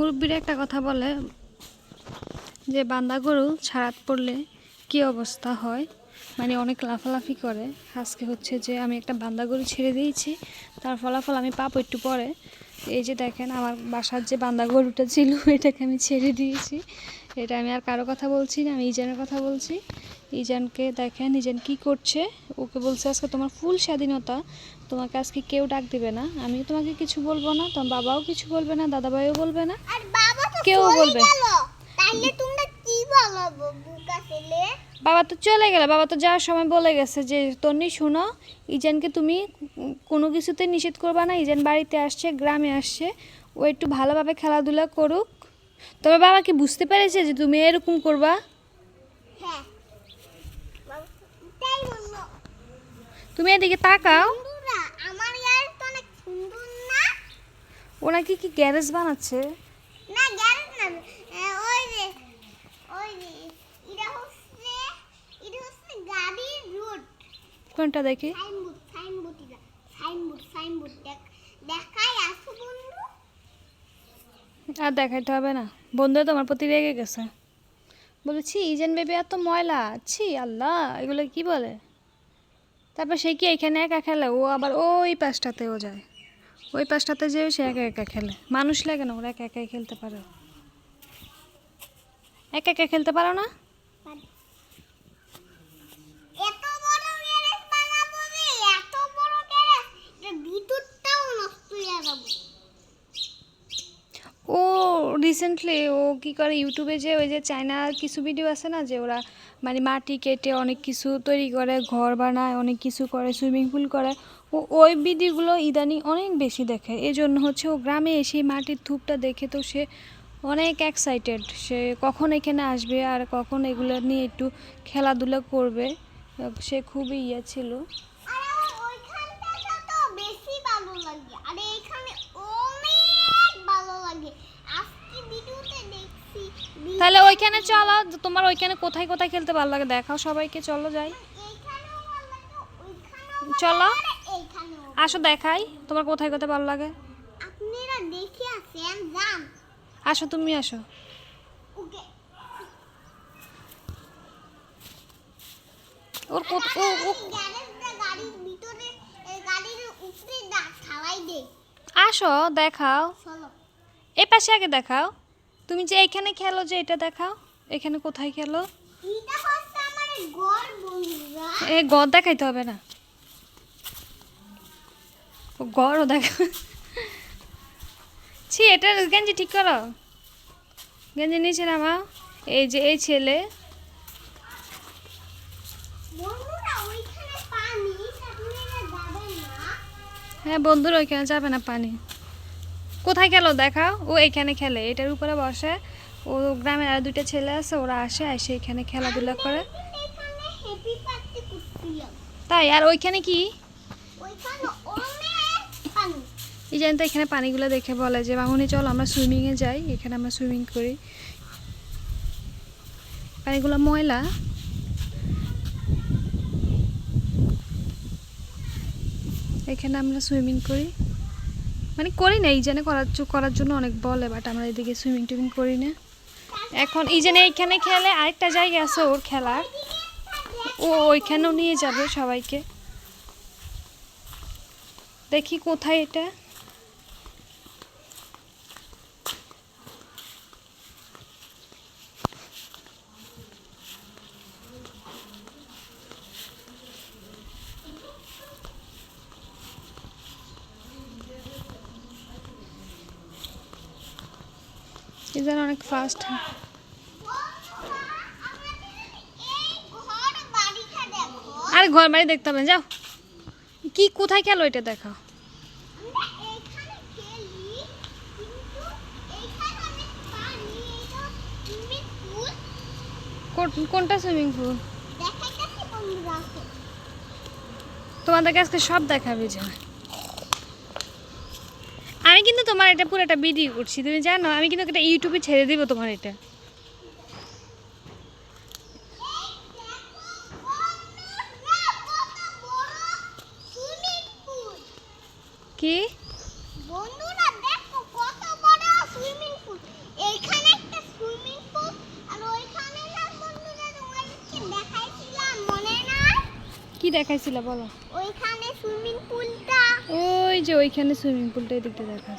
মুরব্বীরা একটা কথা বলে যে, বান্দা গরু ছাড়াত পড়লে কি অবস্থা হয়? মানে অনেক লাফালাফি করে। আজকে হচ্ছে যে, আমি একটা বান্দা গরু ছেড়ে দিয়েছি, তার ফলাফল আমি পাবো একটু পরে। এই যে দেখেন, আমার বাসার যে বান্দা গরুটা ছিল, এটাকে আমি ছেড়ে দিয়েছি। এটা আমি আর কারও কথা বলছি না, আমি ইজানের কথা বলছি। ইজানকে দেখেন ইজান কি করছে? ওকে বলছে আজকে তোমার ফুল স্বাধীনতা তোমাকে আজকে কেউ ডাক দিবে না। আমি তোমাকে কিছু বলব না তোমার বাবাও কিছু বলবে না দাদাভাইও বলবে না। বাবা কেউ বলবে। তোমরা বাবা তো চলে গেল। বাবা তো যাওয়ার সময় বলে গেছে যে তন্নি শোনো ইজানকে তুমি কোনো কিছুতে নিষেধ করবা না। ইজান বাড়িতে আসছে গ্রামে আসছে। ও একটু ভালোভাবে খেলাধুলা করুক। তবে বাবা কি বুঝতে পেরেছে যে তুমি এরকম করবা? হ্যাঁ বাবা, তাই বলল তুমি এদিকে তাকাও। আমার ইয়ার তো অনেক সুন্দর না? ওরা কি কি গ্যারেজ বানাচ্ছে? না গ্যারেজ না ওই যে ওই যে এটা হচ্ছে এটা হচ্ছে গাড়ির রুট কোনটা দেখি? সাইনবোর্ড সাইনবোর্ড এটা সাইনবোর্ড সাইনবোর্ড দেখ দেখাই আসো বন্ধু। আর দেখাইতে হবে না। বন্ধু তোমার প্রতি রেগে গেছে। বলেছি ইজেন বেবি এত ময়লা ছি আল্লাহ এগুলো কি বলে? তারপর সে কি এখানে একা খেলে? ও আবার ওই পাশটাতেও যায়। ওই পাশটাতে যেয়ে সে একা একা খেলে। মানুষ লাগে না, ওরা একা একাই খেলতে পারে। একা একা খেলতে পারো না এত বড় গ্যারেজ বানাবো রে এত বড় গ্যারেজ এটা ভিতরটাও নষ্ট হয়ে যাবে ও রিসেন্টলি ও কি করে ইউটিউবে যে ওই যে চায়নার কিছু ভিডিও আছে না যে ওরা মানে মাটি কেটে অনেক কিছু তৈরি করে, ঘর বানায়, অনেক কিছু করে সুইমিং পুল করে, ও ওই ভিডিওগুলো ইদানিং অনেক বেশি দেখে। এই জন্য হচ্ছে ও গ্রামে এসে মাটির ধূপটা দেখে তো সে অনেক এক্সাইটেড সে কখন এখানে আসবে আর কখন এগুলো নিয়ে একটু খেলাধুলা করবে, সে খুবই ইয়ে ছিল আর আমার ওইখানটা তো বেশি ভালো লাগে আর এখানে অনেক ভালো লাগে আজকে ভিডিওতে দেখছি বি- তাহলে ওইখানে চলো তোমার ওইখানে কোথায় কোথায় খেলতে ভালো লাগে দেখাও সবাইকে চলো যাই। চলো আসো দেখাই তোমার কোথায় কোথায় ভালো লাগে। আসো তুমি আসো। ওর কত আসো দেখাও। এ পাশে আগে দেখাও। তুমি যে এখানে খেলো যে এটা দেখাও। এখানে কোথায় খেলো? এ গড় দেখাইতে হবে না। গড়ও দেখা ছি এটা গেঞ্জি ঠিক করো। গেঞ্জি নিচে নামাও। এই যে এই ছেলে। না। হ্যাঁ বন্ধুরা ওইখানে যাবে না পানি। কোথায় গেল? দেখা। ও এখানে খেলে। এটার উপরে বসে। ও গ্রামের আর দুইটা ছেলে আছে, ওরা আসে, এসে এখানে খেলাধুলা করে। তাই? আর ওইখানে কি? এই জানেন তো এখানে পানিগুলো দেখে বলে যে, মামুনি, চল আমরা সুইমিংয়ে যাই। এখানে আমরা সুইমিং করি। পানিগুলো ময়লা। এখানে আমরা সুইমিং করি। মানে করি না এই জানে করার করার জন্য অনেক বলে বাট আমরা এদিকে সুইমিং টুইমিং করি না। এখন এই জানে এইখানে খেলে আরেকটা জায়গা আছে ওর খেলার। ও ওইখানেও নিয়ে যাবে সবাইকে। দেখি কোথায় এটা। এদের অনেক ফাস্ট আর ঘর বাড়ি দেখতে হবে যাও। কি, কোথায় খেলি এটা পুল কোনটা সুইমিং পুল তোমাদেরকে আজকে সব দেখাবে, যে। আমি কিন্তু তোমার এটা পুরো একটা ভিডিও করছি, তুমি জানো? আমি কিন্তু এটা ইউটিউবে ছেড়ে দেবো তোমার এটা। কি বন্ধুরা দেখো কত বড় সুইমিং পুল কি দেখাইছিল বলো? ওইখানে সুইমিং পুলটা। ওই যে ওইখানে সুইমিং পুলটাই দেখতে দেখা